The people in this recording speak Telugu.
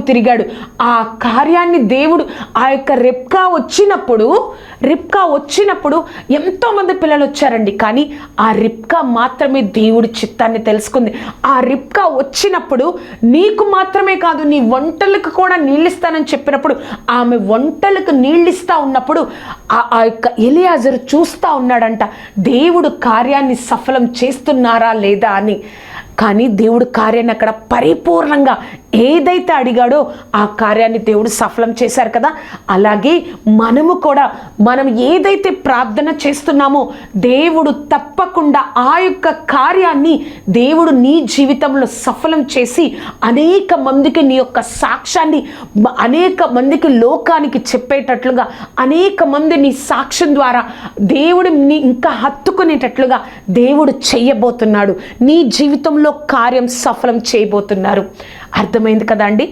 తిరిగాడు. ఆ కార్యాన్ని దేవుడు ఆ యొక్క రెప్కా వచ్చినప్పుడు రిప్కా వచ్చినప్పుడు ఎంతోమంది పిల్లలు వచ్చారండి. కానీ ఆ రిప్కా మాత్రమే దేవుడి చిత్తాన్ని తెలుసుకుంది. ఆ రిప్కా వచ్చినప్పుడు నీకు మాత్రమే కాదు నీ వంటలకు కూడా నీళ్ళిస్తానని చెప్పినప్పుడు ఆమె వంటలకు నీళ్ళిస్తా ఉన్నప్పుడు ఆ ఆ యొక్క ఎలియాజరు చూస్తూ ఉన్నాడంట దేవుడు కార్యాన్ని సఫలం చేస్తున్నారా లేదా అని. కానీ దేవుడు కార్యాన్ని అక్కడ పరిపూర్ణంగా ఏదైతే అడిగాడో ఆ కార్యాన్ని దేవుడు సఫలం చేశారు కదా. అలాగే మనము కూడా మనం ఏదైతే ప్రార్థన చేస్తున్నామో దేవుడు తప్పకుండా ఆ యొక్క కార్యాన్ని దేవుడు నీ జీవితంలో సఫలం చేసి అనేక మందికి నీ యొక్క సాక్ష్యాన్ని అనేక మందికి లోకానికి చెప్పేటట్లుగా అనేక మంది నీ సాక్ష్యం ద్వారా దేవుడు నీ ఇంకా హత్తుకునేటట్లుగా దేవుడు చేయబోతున్నాడు. నీ జీవితంలో కార్యం సఫలం చేయబోతున్నారు. అర్థమైంది కదా అండి?